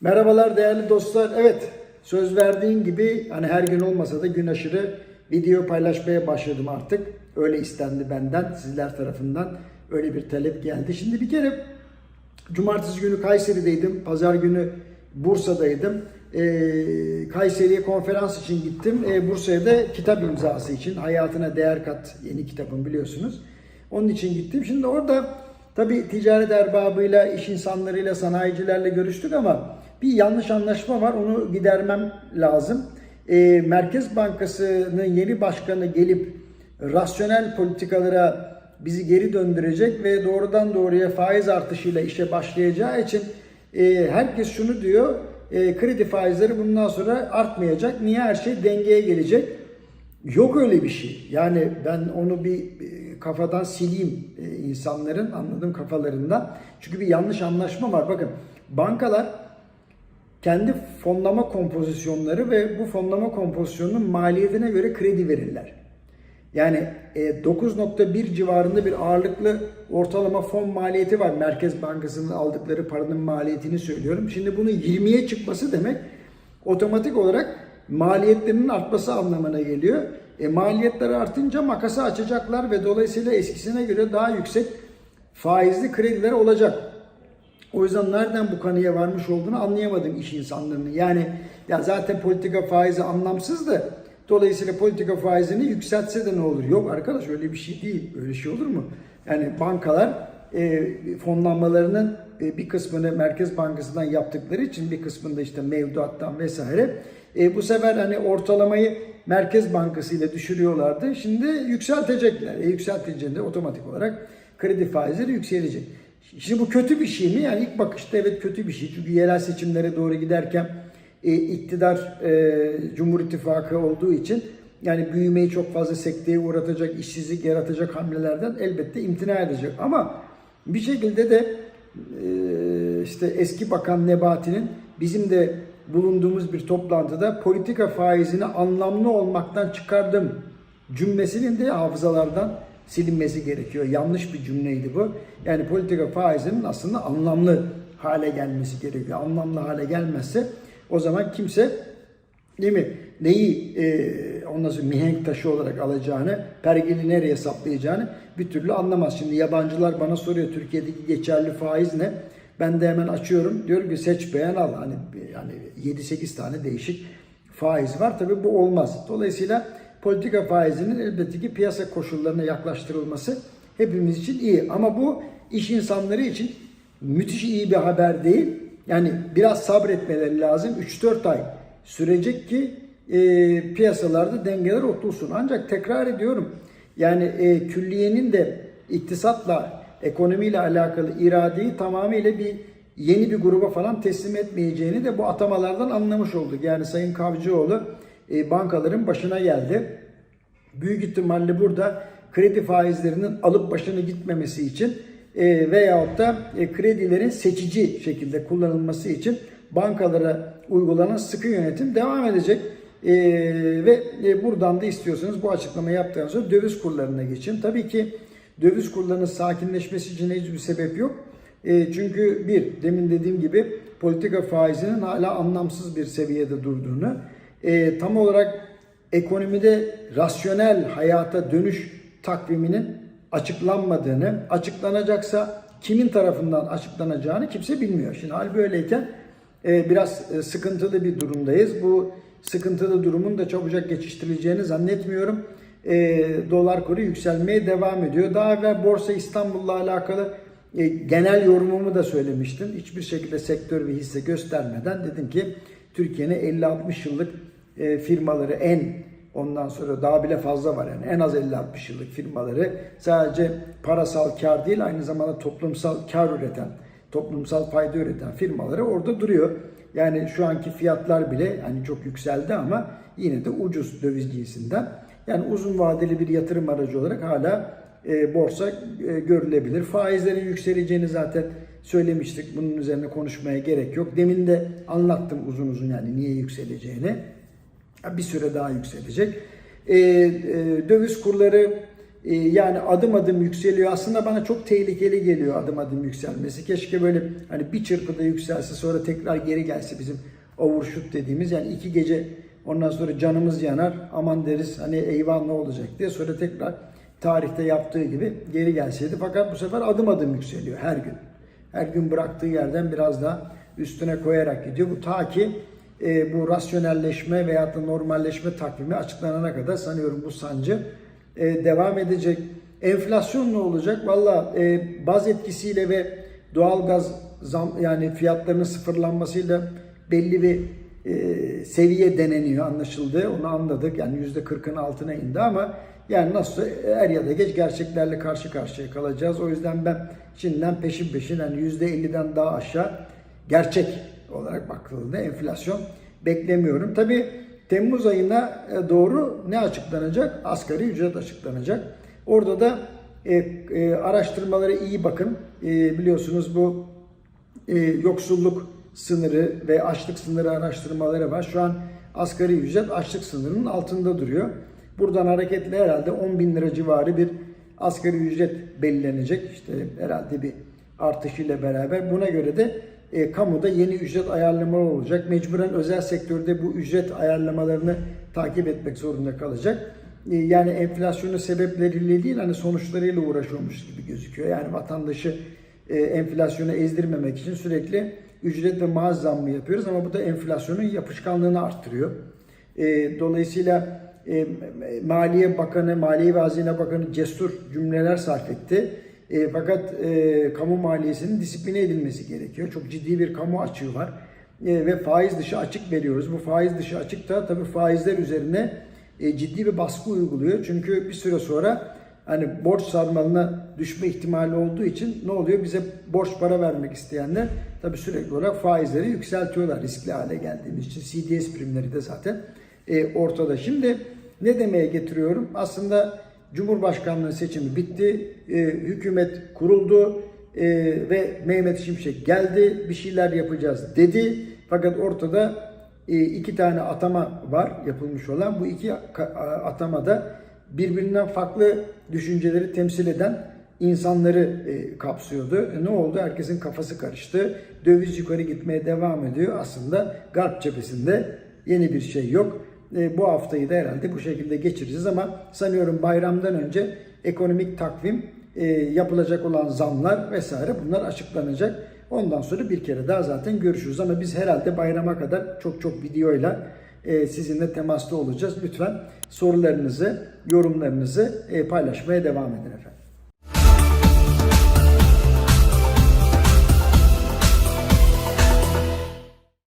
Merhabalar değerli dostlar. Evet söz verdiğim gibi hani her gün olmasa da gün aşırı video paylaşmaya başladım artık. Öyle istendi benden sizler tarafından öyle bir talep geldi. Şimdi bir kere cumartesi günü Kayseri'deydim. Pazar günü Bursa'daydım. Ee, Kayseri'ye konferans için gittim. Ee, Bursa'ya da kitap imzası için Hayatına Değer Kat yeni kitabım biliyorsunuz. Onun için gittim. Şimdi orada tabii ticaret erbabıyla, iş insanlarıyla, sanayicilerle görüştük ama bir yanlış anlaşma var. Onu gidermem lazım. Ee, Merkez Bankası'nın yeni başkanı gelip rasyonel politikalara bizi geri döndürecek ve doğrudan doğruya faiz artışıyla işe başlayacağı için e, herkes şunu diyor, e, kredi faizleri bundan sonra artmayacak. Niye her şey dengeye gelecek? Yok öyle bir şey. Yani ben onu bir e, kafadan sileyim e, insanların anladığım kafalarından. Çünkü bir yanlış anlaşma var. Bakın bankalar kendi fonlama kompozisyonları ve bu fonlama kompozisyonunun maliyetine göre kredi verirler. Yani e, 9.1 civarında bir ağırlıklı ortalama fon maliyeti var. Merkez Bankası'nın aldıkları paranın maliyetini söylüyorum. Şimdi bunun 20'ye çıkması demek otomatik olarak maliyetlerinin artması anlamına geliyor. E, maliyetler artınca makası açacaklar ve dolayısıyla eskisine göre daha yüksek faizli krediler olacak. O yüzden nereden bu kanıya varmış olduğunu anlayamadım iş insanlarının. Yani ya zaten politika faizi anlamsız da dolayısıyla politika faizini yükseltse de ne olur? Yok arkadaş öyle bir şey değil. Öyle şey olur mu? Yani bankalar e, fonlanmalarının e, bir kısmını Merkez Bankası'ndan yaptıkları için bir kısmını da işte mevduattan vesaire e, bu sefer hani ortalamayı Merkez Bankası ile düşürüyorlardı. Şimdi yükseltecekler. E, yükseltince otomatik olarak kredi faizleri yükselecek. Şimdi bu kötü bir şey mi? Yani ilk bakışta evet kötü bir şey. Çünkü yerel seçimlere doğru giderken e, iktidar e, Cumhur İttifakı olduğu için yani büyümeyi çok fazla sekteye uğratacak, işsizlik yaratacak hamlelerden elbette imtina edecek. Ama bir şekilde de e, işte eski bakan Nebati'nin bizim de bulunduğumuz bir toplantıda politika faizini anlamlı olmaktan çıkardım cümlesinin de hafızalardan silinmesi gerekiyor. Yanlış bir cümleydi bu. Yani politika faizinin aslında anlamlı hale gelmesi gerekiyor. Anlamlı hale gelmezse o zaman kimse değil mi neyi e, ondan sonra mihenk taşı olarak alacağını, pergeli nereye saplayacağını bir türlü anlamaz. Şimdi yabancılar bana soruyor Türkiye'deki geçerli faiz ne? Ben de hemen açıyorum. Diyorum ki seç beğen al. Hani yani 7-8 tane değişik faiz var. Tabii bu olmaz. Dolayısıyla politika faizinin elbette ki piyasa koşullarına yaklaştırılması hepimiz için iyi. Ama bu iş insanları için müthiş iyi bir haber değil. Yani biraz sabretmeleri lazım. 3-4 ay sürecek ki e, piyasalarda dengeler otursun. Ancak tekrar ediyorum yani e, külliyenin de iktisatla, ekonomiyle alakalı iradeyi tamamıyla bir yeni bir gruba falan teslim etmeyeceğini de bu atamalardan anlamış olduk. Yani Sayın Kavcıoğlu bankaların başına geldi. Büyük ihtimalle burada kredi faizlerinin alıp başını gitmemesi için e, veyahut da e, kredilerin seçici şekilde kullanılması için bankalara uygulanan sıkı yönetim devam edecek. E, ve e, buradan da istiyorsanız bu açıklamayı yaptıktan sonra döviz kurlarına geçin. Tabii ki döviz kurlarının sakinleşmesi için hiçbir sebep yok. E, çünkü bir, demin dediğim gibi politika faizinin hala anlamsız bir seviyede durduğunu, e, tam olarak ekonomide rasyonel hayata dönüş takviminin açıklanmadığını, açıklanacaksa kimin tarafından açıklanacağını kimse bilmiyor. Şimdi hal böyleyken e, biraz e, sıkıntılı bir durumdayız. Bu sıkıntılı durumun da çabucak geçiştirileceğini zannetmiyorum. E, dolar kuru yükselmeye devam ediyor. Daha evvel Borsa İstanbul'la alakalı e, genel yorumumu da söylemiştim. Hiçbir şekilde sektör ve hisse göstermeden dedim ki Türkiye'nin 50-60 yıllık e, firmaları en ondan sonra daha bile fazla var yani en az 50-60 yıllık firmaları sadece parasal kar değil aynı zamanda toplumsal kar üreten, toplumsal fayda üreten firmaları orada duruyor. Yani şu anki fiyatlar bile yani çok yükseldi ama yine de ucuz döviz cinsinden. Yani uzun vadeli bir yatırım aracı olarak hala e, borsa e, görülebilir. Faizlerin yükseleceğini zaten söylemiştik. Bunun üzerine konuşmaya gerek yok. Demin de anlattım uzun uzun yani niye yükseleceğini. Bir süre daha yükselecek. E, e, döviz kurları E, yani adım adım yükseliyor. Aslında bana çok tehlikeli geliyor adım adım yükselmesi. Keşke böyle hani bir çırpıda yükselse sonra tekrar geri gelse bizim overshoot dediğimiz yani iki gece ondan sonra canımız yanar aman deriz hani eyvah ne olacak diye sonra tekrar tarihte yaptığı gibi geri gelseydi. Fakat bu sefer adım adım yükseliyor her gün. Her gün bıraktığı yerden biraz daha üstüne koyarak gidiyor. Bu ta ki e, bu rasyonelleşme veyahut da normalleşme takvimi açıklanana kadar sanıyorum bu sancı e, devam edecek. Enflasyon ne olacak? Valla e, baz etkisiyle ve doğalgaz zam yani fiyatlarının sıfırlanmasıyla belli bir e, seviye deneniyor anlaşıldı. Onu anladık. Yani yüzde 40'ın altına indi ama yani nasıl er ya da geç gerçeklerle karşı karşıya kalacağız. O yüzden ben şimdiden peşin peşin yani yüzde 50'den daha aşağı gerçek olarak bakıldığında enflasyon beklemiyorum. Tabi Temmuz ayına e, doğru ne açıklanacak? Asgari ücret açıklanacak. Orada da e, e, araştırmalara iyi bakın. E, biliyorsunuz bu e, yoksulluk sınırı ve açlık sınırı araştırmaları var. Şu an asgari ücret açlık sınırının altında duruyor. Buradan hareketle herhalde 10 bin lira civarı bir asgari ücret belirlenecek. İşte herhalde bir artışıyla beraber. Buna göre de e, kamuda yeni ücret ayarlamaları olacak. Mecburen özel sektörde bu ücret ayarlamalarını takip etmek zorunda kalacak. E, yani enflasyonun sebepleriyle değil hani sonuçlarıyla uğraşıyormuş gibi gözüküyor. Yani vatandaşı e, enflasyona ezdirmemek için sürekli ücret ve maaş zammı yapıyoruz ama bu da enflasyonun yapışkanlığını arttırıyor. E, dolayısıyla e, Maliye Bakanı, Maliye ve Hazine Bakanı cesur cümleler sarf etti. E, fakat e, kamu maliyesinin disipline edilmesi gerekiyor. Çok ciddi bir kamu açığı var. E, ve faiz dışı açık veriyoruz. Bu faiz dışı açık da tabii faizler üzerine e, ciddi bir baskı uyguluyor. Çünkü bir süre sonra hani borç sarmalına düşme ihtimali olduğu için ne oluyor? Bize borç para vermek isteyenler tabii sürekli olarak faizleri yükseltiyorlar riskli hale geldiğimiz için. CDS primleri de zaten e, ortada. Şimdi ne demeye getiriyorum? Aslında Cumhurbaşkanlığı seçimi bitti, e, hükümet kuruldu e, ve Mehmet Şimşek geldi, bir şeyler yapacağız dedi. Fakat ortada e, iki tane atama var yapılmış olan. Bu iki atamada birbirinden farklı düşünceleri temsil eden insanları e, kapsıyordu. E, ne oldu? Herkesin kafası karıştı. Döviz yukarı gitmeye devam ediyor. Aslında Garp cephesinde yeni bir şey yok. E, bu haftayı da herhalde bu şekilde geçireceğiz ama sanıyorum bayramdan önce ekonomik takvim, e, yapılacak olan zamlar vesaire bunlar açıklanacak. Ondan sonra bir kere daha zaten görüşürüz ama biz herhalde bayrama kadar çok çok videoyla e, sizinle temasta olacağız. Lütfen sorularınızı, yorumlarınızı paylaşmaya devam edin efendim.